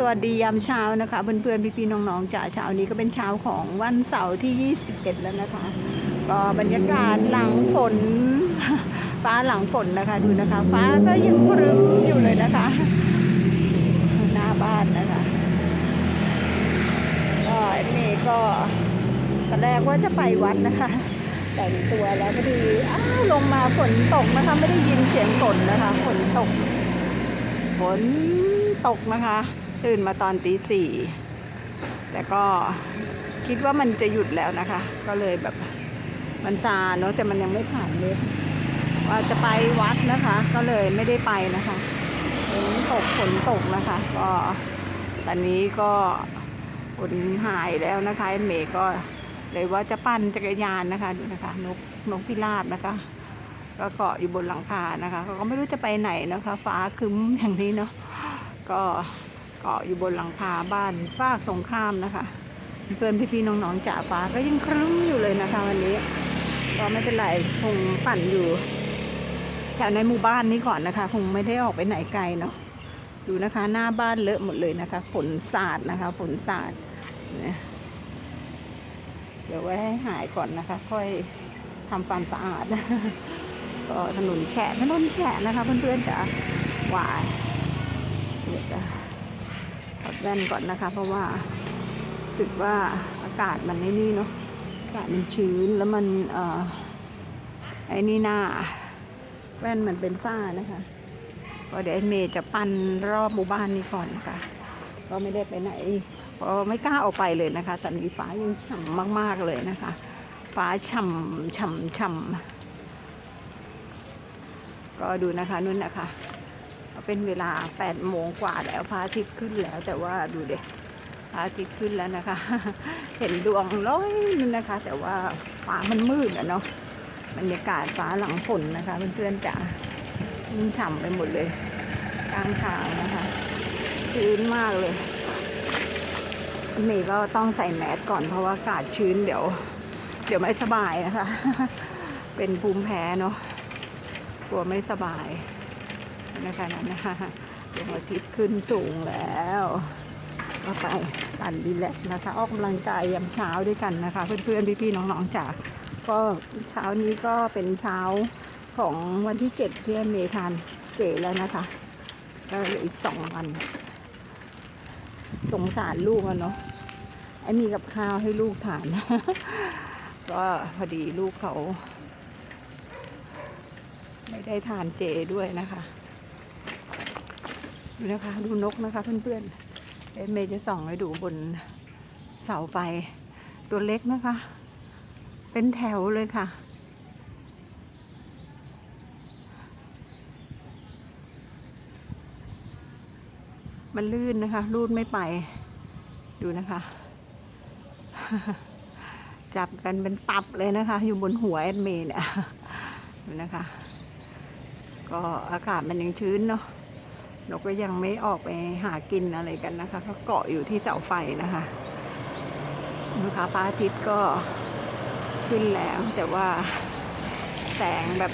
สวัสดียามเช้านะคะเพื่อนๆพี่ๆน้องๆจาเช้านี้ก็เป็นเช้าของวันเสาร์ที่ 21 แล้วนะคะ ก็บรรยากาศหลังฝน ฟ้าหลังฝนนะคะดูนะคะ ฟ้าก็ยังครึ้มอยู่เลยนะคะ หน้าบ้านนะคะก็เอมมี่ก็ตอนแรกว่าจะไปวัดนะคะ แต่งตัวแล้วพอดีอ้าวลงมาฝนตกนะคะ ไม่ได้ยินเสียงฝนนะคะฝนตกฝนตกนะคะ ตื่นมาตอนตีสี่แต่ก็คิดว่ามันจะหยุดแล้วนะคะ ก็เลยแบบมันซาเนาะแต่มันยังไม่ผ่านเลยว่าจะไปวัดนะคะ ก็เลยไม่ได้ไปนะคะฝนตกฝนตกนะคะ ก็ตอนนี้ก็ฝนหายแล้วนะคะเอ็มเมย์ก็เลยว่าจะปั่นจักรยานนะคะดูนะคะนกนกพิราบนะคะ ก็เกาะอยู่บนหลังคานะคะ ก็ไม่รู้จะไปไหนนะคะ ฟ้าคึ้มอย่างนี้เนาะก็ เกาะอยู่บนหลังคาบ้านฟากตรงข้ามนะคะ เพื่อนพี่ๆน้องๆจ่าฟ้าก็ยังครึ้มอยู่เลยนะคะ วันนี้ก็ไม่เป็นไรคงปั่นอยู่แถวในหมู่บ้านนี้ก่อนนะคะ คงไม่ได้ออกไปไหนไกลเนาะดูนะคะหน้าบ้านเลอะหมดเลยนะคะฝนสาดนะคะฝนสาดเดี๋ยวไว้ให้หายก่อนนะคะ ค่อยทำความสะอาดก็ถนนแฉะถนนแฉะนะคะเพื่อนๆจะหวายเดี๋ยวจะ แว่นก่อนนะคะ เพราะว่าสึกว่าอากาศมันไม่นี่เนาะอากาศมันชื้นแล้วมันเอ่อไอ้นี่หน้า แว่นมันเป็นฝ้านะคะก็เดี๋ยวไอ้เมย์จะปั่นรอบหมู่บ้านนี้ก่อนนะคะก็ไม่ได้ไปไหนเพราไม่กล้าออกไปเลยนะคะตอนนี้ฟ้ายังฉ่ำมาก ๆเลยนะคะ ฟ้าฉ่ำฉ่ำฉ่ำก็ดูนะคะนุ่นนะคะ เป็นเวลาแปดโมงกว่าแล้วพระอาทิตย์ขึ้นแล้ว แต่ว่าดูเด็กพระอาทิตย์ขึ้นแล้วนะคะ เห็นดวงลอยนั่นะคะ แต่ว่าฟ้ามันมืดอะเนาะบรรยากาศฟ้าหลังฝนนะคะเพื่อนๆจ๋ามันฉ่ำไปหมดเลยกลางทางนะคะชื้นมากเลยเมย์ก็ต้องใส่แมสก่อนเพราะว่าอากาศชื้นเดี๋ยว เดี๋ยวไม่สบายนะคะ เป็นภูมิแพ้เนาะกลัวไม่สบาย นะคะนั่นนะคะดวงอาทิตย์ขึ้นสูงแล้วก็ไปปั่นดีแลกนะคะออกกำลังกายยามเช้าด้วยกันนะคะ เพื่อนๆพี่ๆน้องๆจ๋าก็เช้านี้ก็เป็นเช้าของวันที่เจ็ดที่เมทานเจแล้วนะคะก็เหลืออีกสองวัน สงสารลูกอะเนาะไอ้มีกับข้าวให้ลูกทาน ก็พอดีลูกเขา ไม่ได้ทานเจด้วยนะคะ ดูนะคะดูนกนะคะเพื่อนๆเอเมย์จะส่องให้ดูบนเสาไฟตัวเล็กนะคะ เป็นแถวเลยค่ะ มันลื่นนะคะลื่นไม่ไป ดูนะคะ จับกันเป็นตับเลยนะคะ อยู่บนหัวแอดเมย์เนี่ยดูนะคะ ก็อากาศมันยังชื้นเนาะ นกก็ยังไม่ออกไปหากินอะไรกันนะคะก็เกาะอยู่ที่เสาไฟนะคะนะคะพระอาทิตย์ก็ขึ้นแล้วแต่ว่าแสงแบบ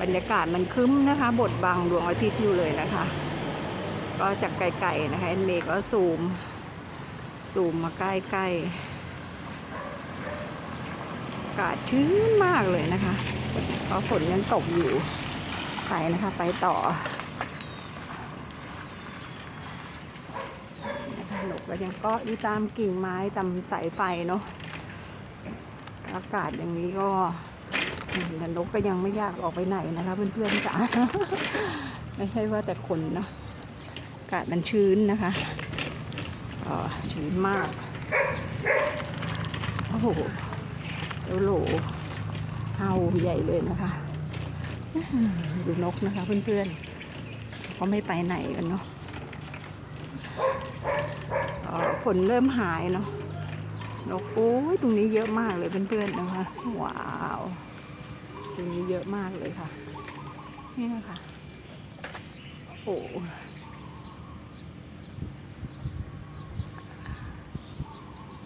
บรรยากาศมันคึ้มนะคะ บดบังดวงอาทิตย์อยู่เลยนะคะ ก็จากไกลๆนะคะแอนเมก็ซูม ซูมมาใกล้ๆอากาศชื้นมากเลยนะคะเพราะฝนยังตกอยู่ไปนะคะ ไปต่อนะคะหน ก็ยังเก็อยู่ตามกิ่งไม้ตามสายไฟเนาะอากาศอย่างนี้ก็อืมแต่นกก็ยังไม่อยากออกไปไหนนะคะเพื่อนๆจ๋าไม่ใช่ว่าแต่คนเนาะอากาศมันชื้นนะคะออชื้นมากโอ้โหเจ้าโหลเฮาใหญ่เลยนะคะดูนกนะคะเพื่อนๆเขาไม่ไปไหนกันเนาะอ๋อฝ นเริ่มหายเนาะนกโอ้ยตรงนี้เยอะมากเลยเพื่อนๆนะคะว้าวตรงนี้เยอะมากเลยค่ะ นี่นะคะโอ้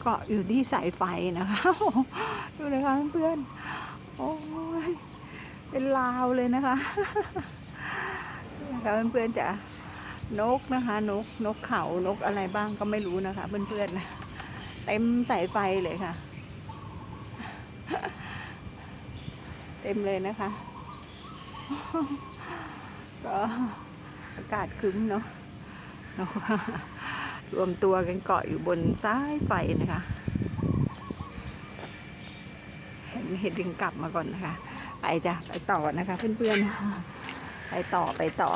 เกาะอยู่ที่สายไฟนะคะดูนะคะเพื่อนๆโอ้ยเป็นลาวเลยนะคะนะคะเพื่อนๆจะ นกนะคะนกนกเขานกอะไรบ้างก็ไม่รู้นะคะ เพื่อนๆนะเต็มสายไฟเลยค่ะ เต็มเลยนะคะ ก็อากาศคึ้มเนาะเนาะรวมตัวกันเกาะอยู่บนสายไฟนะคะ เห็นเห็นดึงกลับมาก่อนนะคะ ไปจ้ะไปต่อนะคะ เพื่อนๆไปต่อไปต่อ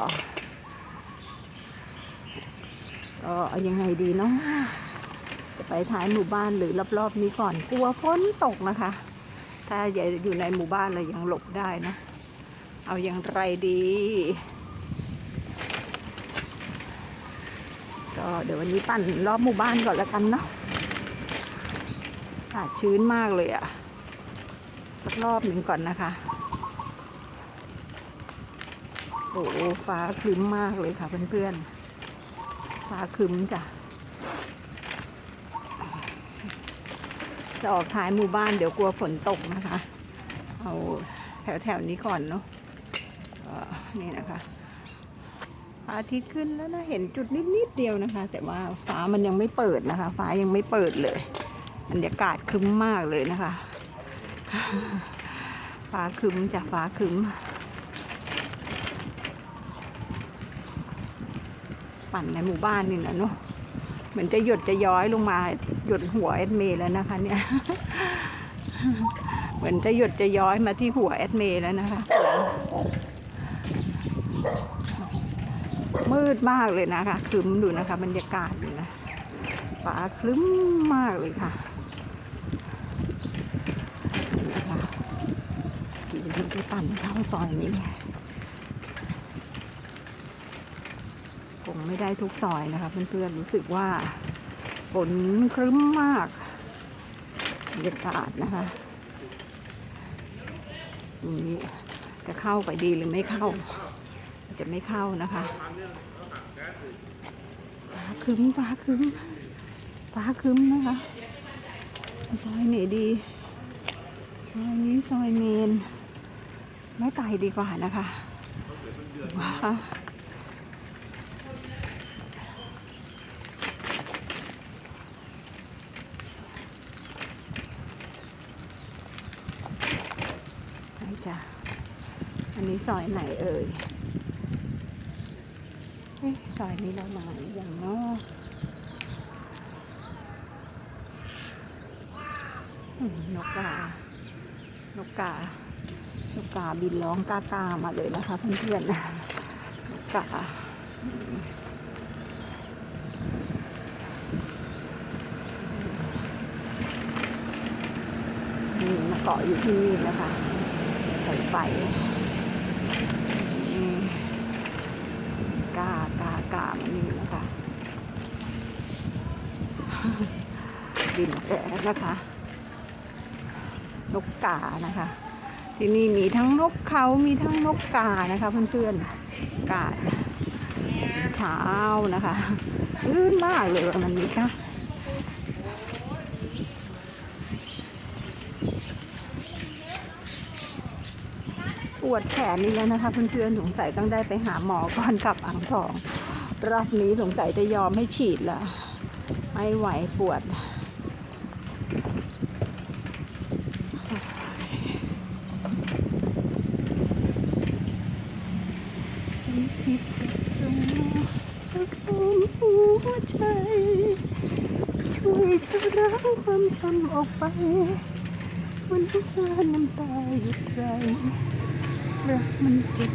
ก็เอายังไงดีเนาะจะไปท้ายหมู่บ้านหรือรอบๆนี้ก่อนกลัวฝนตกนะคะ ถ้าอย่าอยู่ในหมู่บ้านเรายังหลบได้นะ เอาอย่างไรดี ก็เดี๋ยววันนี้ปั่นรอบหมู่บ้านก่อนล้วกันเนาะอาชื้นมากเลยอะสักรอบหนึ่งก่อนนะคะ โอ้โหฟ้าครึ้มมากเลยค่ะเพื่อนๆ ฟ้าคึ้มจ้ะ จะออกท้ายหมู่บ้านเดี๋ยวกลัวฝนตกนะคะ เอาแถวแถวๆนี้ก่อนเนาะเออนี่นะคะอาทิตย์ขึ้นแล้วนะ เห็นจุดนิดนิดๆเดียวนะคะ แต่ว่าฟ้ามันยังไม่เปิดนะคะ ฟ้ายังไม่เปิดเลยบรรยากาศคึ้มมากเลยนะคะ ฟ้าคึ้มจ้ะฟ้าคึ้ม ปั่นในหมู่บ้านนี่นะเนาะเหมือนจะหยดจะย้อยลงมาหยดหัวแอดเมย์แล้วนะคะ เนี่ยเหมือนจะหยดจะย้อยมาที่หัวแอดเมย์แล้วนะคะ มืดมากเลยนะคะครึ้มดูนะคะ บรรยากาศดูนะฟ้าครึ้มมากเลยค่ะนี่นะคะี่ไปปั่นเข้าซอยนี้ งไม่ได้ทุกซอยนะคะเพื่อนๆรู้สึกว่าฝนครึ้มมากบรรยากาศนะคะตรงนี้จะเข้าไปดีหรือไม่เข้า จะไม่เข้านะคะฟ้าครึ้มฟ้าครึ้มฟ้าครึ้มนะคะซอยไหนดีซอยนี้ซอยเมนไม่ไกลดีกว่านะคะว้า ไหนจ้ะ อันนี้ ซอยไหนเอ่ยซอยนี้เรามาอยังนอนกกา นกกา นกกาบินร้องกากามาเลยนะคะเพื่อนๆนะนกกาอืมนี่มาเกาะอยู่ที่นี่นะคะสายไฟ กากากามันนี่นะคะบินแกนะคะ นกกานะคะ ที่นี่มีทั้งนกเขามีทั้งนกกานะคะเพื่อนๆกาเช้านะคะ ชื้นมากเลยวันนี้ค่ะ วดแขนนี่แล้วนะคะ เพื่อนๆสงสัยต้องได้ไปหาหมอก่อนกลับอ่างทอง รอบนี้สงสัยจะยอมให้ฉีดล้วไม่ไหวปวดหัวใจ ช่วยชะล้างความช้ำออกไปวันที่สาน้ำตาหยุดไหล รักมันเจ็บ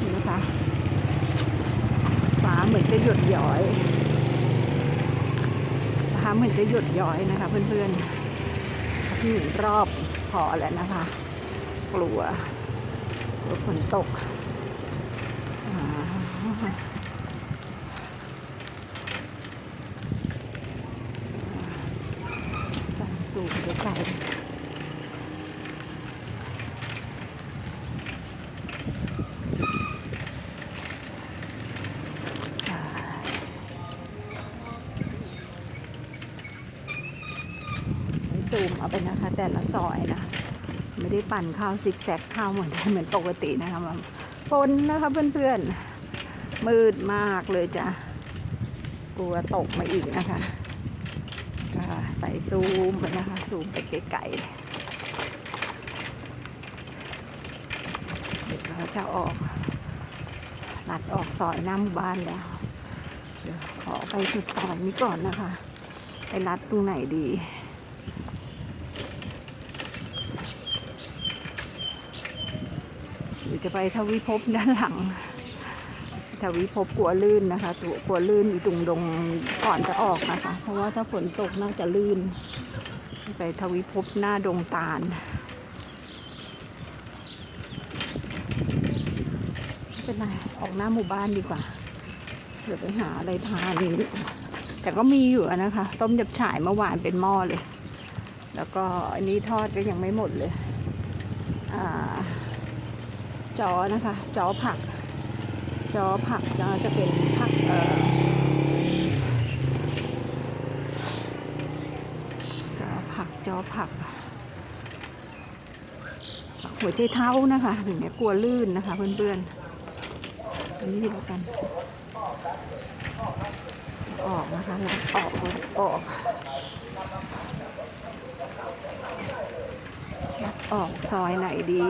นี่นะคะฟ้าเหมือนจะหยดย้อยฟ้าเหมือนจะหยดย้อยนะคะ เพื่อนๆที่รอบพอแล้วนะคะ กลัวกลัวฝนตกอ่า สั่งสูงไกลๆซูมเอาไปนะคะ แต่ละซอยนะ ไม่ได้ปั่นข้าวซิกแซกข้าวเหมือนเหมือนปกตินะคะมันฝนนะคะเพื่อนๆมืดมากเลยจ้ะกลัวตกมาอีกนะคะ ใส่ซูมไปนะคะ ซูมไปไกลๆเดี๋ยวเราจะออกลัดออกซอยหน้าหมู่บ้านแล้ว เดี๋ยวขอไปสุดซอยนี้ก่อนนะคะ ไปลัดตรงไหนดีหรือจะไปทวิภพด้านหลัง ทวิภพกลัวลื่นนะคะตัวกลัวลื่นอยู่ตรงดงก่อนจะออกนะคะ เพราะว่าถ้าฝนตกน่าจะลื่นไปทวิภพหน้าดงตาลไม่เป็นไรออกหน้าหมู่บ้านดีกว่าเดี๋ยวไปหาอะไรทานแต่ก็มีอยู่นะคะ ต้มจับฉ่ายเมื่อวานเป็นหม้อเลย แล้วก็อันนี้ทอดก็ยังไม่หมดเลยอจอนะคะ จอผัก อผักจะจะเป็นผักเอ่อจอผักจอผัก หัวใจเท้านะคะถึงเนี้กลัวลื่นนะคะ เพื่อนๆอันนี้แล้วกัน ออกนะคะลัดออกออกออกซอยไหนดี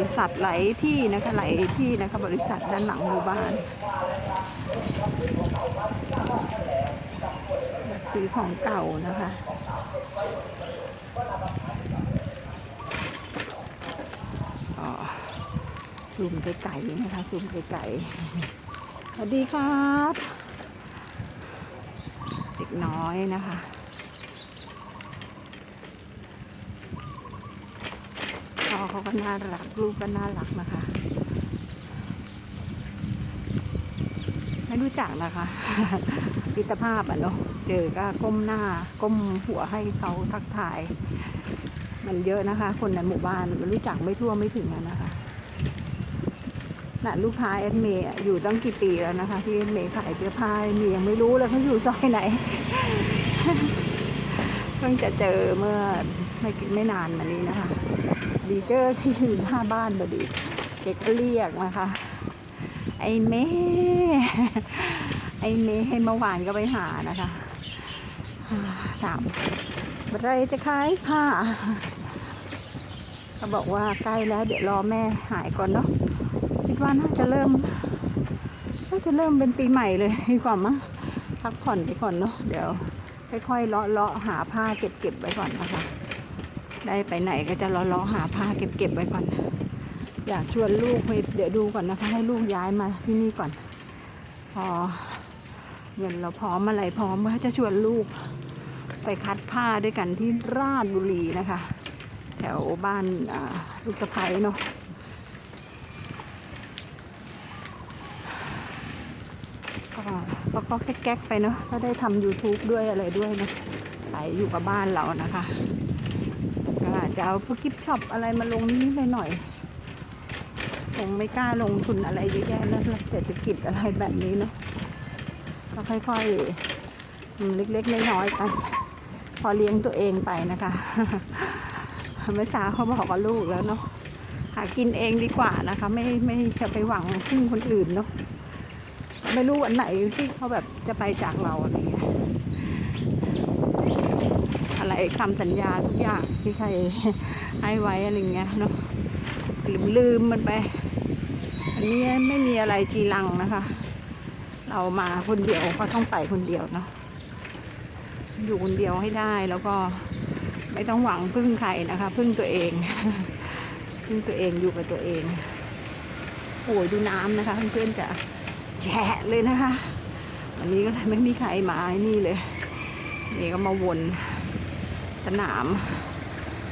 ริษัทหลายที่นะคะหลายที่นะคะบริษัทด้านหลังหมู่บ้านซื้อของเก่านะคะอ๋อซูมไกลๆนะคะซูมไกลๆสวัสดีครับ เด็กน้อยนะคะ พ่อเขา ก็น่ารักลูกก็น่ารักนะคะ ไม่รู้จักนะคะพิตภาพอะเนาะเจอก็ก้มหน้า ก้มหัวให้เขาทักทาย มันเยอะนะคะ คนในหมู่บ้านมันรู้จักไม่ทั่วไม่ถึงนะคะน่ะลูกค้าแอดเมย์อยู่ตั้งกี่ปีแล้วนะคะ ที่แอดเมย์ขายเสื้อผ้าแอดเมย์ยังไม่รู้เลยเขาอยู่ซอยไหนเพิ่งจะเจอเมื่อไม่กี่ไม่นานมานี้นะคะ ดีเจอที่อยู่หน้าบ้านพอดีเด็กก็เรียกนะคะ ไอ้เมไอ้เมย์ให้เมื่อวานก็ไปหานะคะถามอะไรจะขายค่ะเขาบอกว่าใกล้แล้ว เดี๋ยวรอแม่หายก่อนเนาะคิดว่าน่าจะเริ่มน่าจะเริ่มเป็นปีใหม่เลยดีกว่ามั้งพักผ่อนไปก่อนเนาะเดี๋ยวค่อยๆเลาะเลาะหาผ้าเก็บเก็บไว้ก่อนนะคะ ได้ไปไหนก็จะลาะเลาะหาผ้าเก็บเก็บไว้ก่อน อยากชวนลูกไปเดี๋ยวดูก่อนนะคะ ให้ลูกย้ายมาที่นี่ก่อน พอเงินเราพร้อมอะไรพร้อมก็จะชวนลูก ไปคัดผ้าด้วยกันที่ราชบุรีนะคะ แถวบ้านลูกสะพ้ยเนาะก็ก็ก็แก๊กๆไปเนาะก็ได้ทำ YouTube ด้วยอะไรด้วยเนาะขายอยู่กับบ้านเรานะคะาจจะเอาพวกกิฟช็อปอะไรมาลงนิดหน่อยคงไม่กล้าลงทุนอะไรเยอะแยะนะเศรษฐกิจอะไรแบบนี้เนาะก็ค่อยๆเล็กๆน้อยๆไปพอเลี้ยงตัวเองไปนะคะเมื่อเช้าเขาบอกกับลูกแล้วเนาะหากินเองดีกว่านะคะ ไม่ไม่จะไปหวังพึ่งคนอื่นเนาะไม่รู้วันไหนที่เขาแบบจะไปจากเราอะไรเงี้ยอะไร คำสัญญาทุกอย่างที่ใครให้ไว้อะไรเงี้ยเนาะลืมลืมมันไป อันนี้ไม่มีอะไรจีรังนะคะ เรามาคนเดียวก็ต้องไปคนเดียวเนาะอยู่คนเดียวให้ได้แล้วก็ไม่ต้องหวังพึ่งใครนะคะ พึ่งตัวเอง พึ่งตัวเองอยู่กับตัวเองโอ้ยดูน้ำนะคะเพื่อนๆจะแฉะเลยนะคะ วันนี้ก็เลยไม่มีใครมาไอ้นี่เลย นี่ก็มาวน สนาม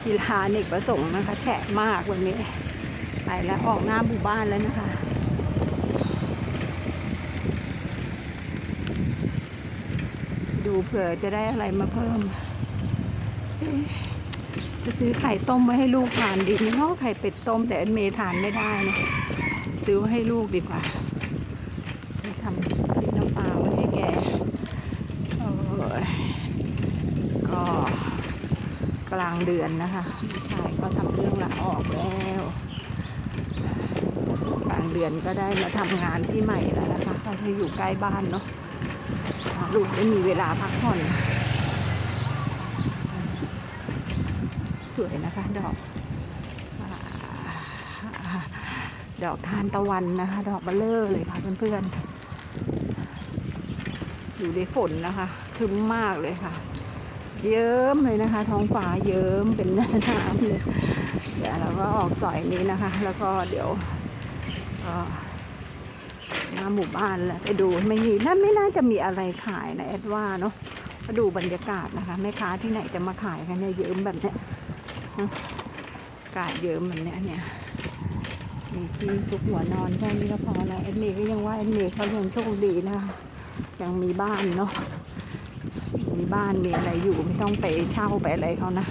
กีฬาเอกประสงค์นะคะแฉะมากวันนี้ ไปแล้วออกหน้าหมู่บ้านแล้วนะคะ ดูเผื่อจะได้อะไรมาเพิ่ม จะซื้อไข่ต้มไว้ให้ลูกทานดีเนาะไข่เป็ดต้มแต่อันเมทานไม่ได้นะซื้อให้ลูกดีกว่าไปทำพริกน้ำปลาไว้ให้แกโอ้ยก็ก ลางเดือนนะคะชายก็ทำเรื่องลาออกแล้วกลางเดือนก็ได้มาทำงานที่ใหม่แล้วนะคะก็จะอยู่ใกล้บ้านเนาะลูกได้มีเวลาพักผ่อน สวยนะคะ ดอก ดอกทานตะวันนะคะ ดอกเบลเลอร์เลยค่ะเพื่อนๆอยู่ในฝนนะคะทึมมากเลยค่ะ เยิ้มเลยนะคะ ท้องฟ้าเยิ้มเป็นน้าน้ำเลยเดี๋ยวเราก็ออกสอยนี้นะคะ แล้วก็เดี๋ยวหน้าหมู่บ้านแล้วไปดูไม่มีน่าไม่น่าจะมีอะไรขายนะแอดว่าเนาะมาดูบรรยากาศนะคะแม่ค้าที่ไหนจะมาขายกันเนี่ยเยิ้มแบบเนี้ยอากาศเยอะมันเนี้ยเนี่ยมีที่ซุกหัวนอนแค่นี้ก็พอแล้วเอ็นเมย์ก็ยังว่าเอ็นเมย์เขายังโชคดีนะยังมีบ้านเนาะ มีบ้านมีอะไรอยู่ไม่ต้องไปเช่าไปอะไรเขานะ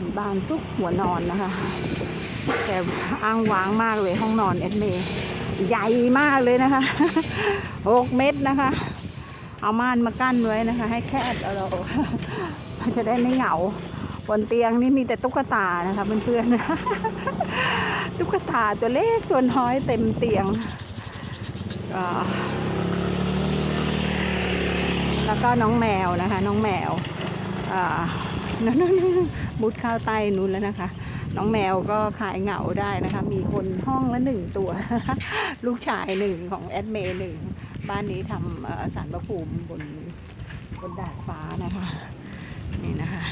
มีบ้านซุกหัวนอนนะคะ แต่อ้างว้างมากเลยห้องนอนเอ็นเมย์ใหญ่มากเลยนะคะหกเมตรนะคะ เอาม่านมากั้นไว้นะคะ ให้แคบเอาเราจะได้ไม่เหงาบนเตียงนี่มีแต่ตุ๊กตานะคะเพื่อนๆตุ๊กตาตัวเล็กตัวน้อยเต็มเตียงก็ แล้วก็น้องแมวนะคะ น้องแมวนั่นมุดข้าวใต้นู้นแล้วนะคะ น้องแมวก็ขายเหงาได้นะคะ มีคนห้องละหนึ่งตัว ลูกชายหนึ่งของแอดเมย์หนึ่งบ้านนี้ทำสารประภูมิบนบนดาดฟ้านะคะ นี่นะคะ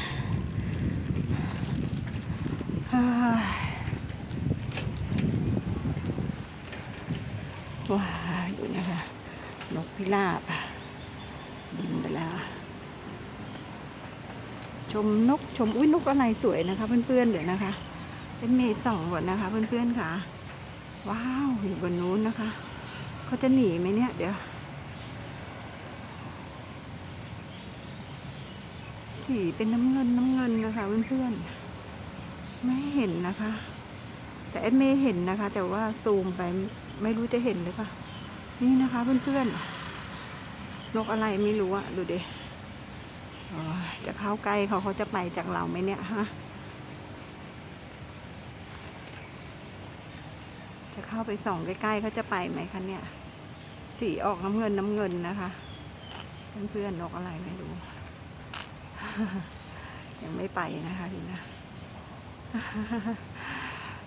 ว้าวอยู่นะคะนกพิราบนไปแล้ว ชมนกชมอุ้ยนกอะไรสวยนะคะ เพื่อนๆเดี๋ยวนะคะ เป็นเมย์สองก่อนนะคะ เพื่อนๆค่ะ ว้าวอยู่บนนู้นนะคะเขาจะหนีไหมเนี่ย เดี๋ยว สีเป็นน้ำเงินน้ำเงินนะคะ เพื่อนๆไม่เห็นนะคะ แต่แอดไม่เห็นนะคะ แต่ว่าซูมไปไม่รู้จะเห็นหรือเปล่านี่นะคะ เพื่อนๆนกอะไรไม่รู้อะดูเดิโอ้ จะเข้าใกล้เขาเขาจะไปจากเราไหมเนี่ยฮะ จะเข้าไปส่องใกล้ๆเขาจะไปไหมคะเนี่ย สีออกน้ำเงินน้ำเงินนะคะ เพื่อนๆนกอะไรไม่รู้ ยังไม่ไปนะคะดีนะ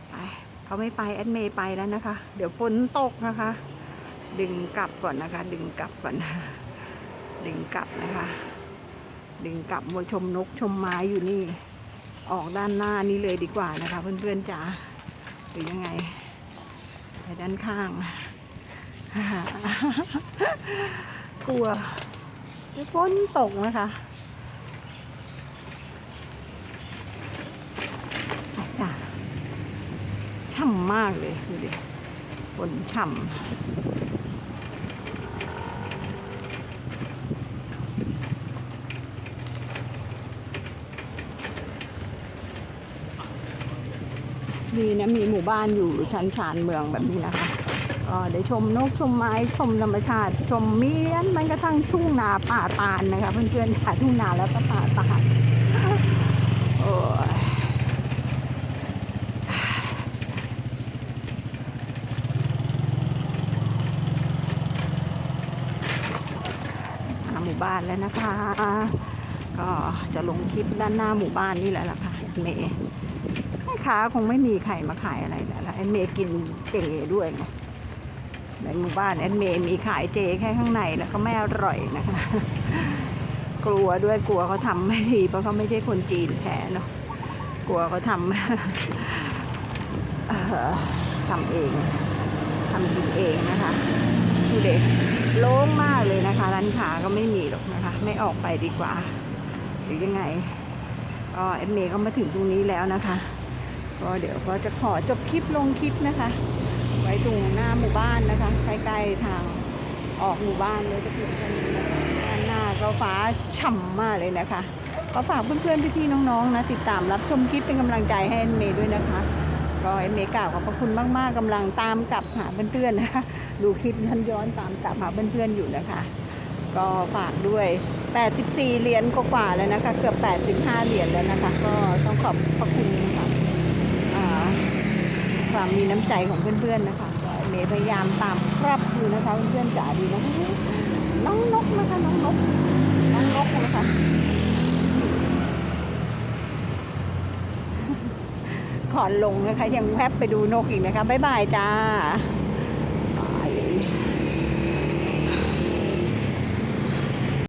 ไปเขาไม่ไปแอดเมย์ไปแล้วนะคะ เดี๋ยวฝนตกนะคะ ดึงกลับก่อนนะคะ ดึงกลับก่อน ดึงกลับนะคะ ดึงกลับมาชมนกชมไม้อยู่นี่ ออกด้านหน้านี้เลยดีกว่านะคะ เพื่อนๆจ๋าหรือยังไง ไปด้านข้าง กลัวฝนตกนะคะจ้ะฉ่ำมากเลยดูดิฝนฉ่ำ มีนะมีหมู่บ้านอยู่ชันชานเมืองแบบนี้นะคะก็ได้ชมนกชมไม้ชมธรรมชาติ ชมเมียนมันกระทั่งทุ่งนาป่าตาลนะคะเพื่อนๆค่ะทุ่งนาแล้วก็ป่าตาลโอ้ยมาหมู่บ้านแล้วนะคะ ก็จะลงคลิปด้านหน้าหมู่บ้านนี่แหละล่ะค่ะเมย์ ค้าคงไม่มีใครมาขายอะไรแล้วล่ะแอนเมย์กินเจด้วยไงในหมู่บ้านแอนเมย์มีขายเจแค่ข้างในแล้วก็ไม่อร่อยนะคะ กลัวด้วยกลัวเขาทำไม่ดีเพราะเขาไม่ใช่คนจีนแท้เนาะกลัวเขาทำทำเองทำกินเองนะคะดูเด็กโล่งมากเลยนะคะร้านค้าก็ไม่มีหรอกนะคะ ไม่ออกไปดีกว่า หรือยังไงก็เอ็มเมย์ก็มาถึงตรงนี้แล้วนะคะ ก็เดี๋ยวก็จะขอจบคลิปลงคลิปนะคะ ไว้ตรงหน้าหมู่บ้านนะคะใกล้ๆทางออกหมู่บ้านเลยจะเพียงแค่นี้ด้านหน้าก็ฟ้าฉ่ำมากเลยนะคะก็ฝากเพื่อนๆพี่ๆน้องๆนะติดตามรับชมคลิปเป็นกำลังใจให้เอ็มเมย์ด้วยนะคะก็เอ็นเมย์กล่าวขอบพระคุณมากๆกำลังตามกลับหาเพื่อนๆนะคะดูคลิปย้อนย้อนๆตามกลับหาเพื่อนๆอยู่นะคะ ก็ฝากด้วย 84 เหรียญกว่าๆแล้วนะคะ เกือบ 85 เหรียญแล้วนะคะ ก็ต้องขอบพระคุณนะคะอ่า ความมีน้ำใจของเพื่อนๆนะคะก็เมย์พยายามตามครับอยู่นะคะเพื่อนๆจ๋าดีนะน้องนกนะคะน้องนกน้องนกนะคะขอนลงนะคะยังแวบไปดูนกอีกนะคะบ๊ายบายจ้า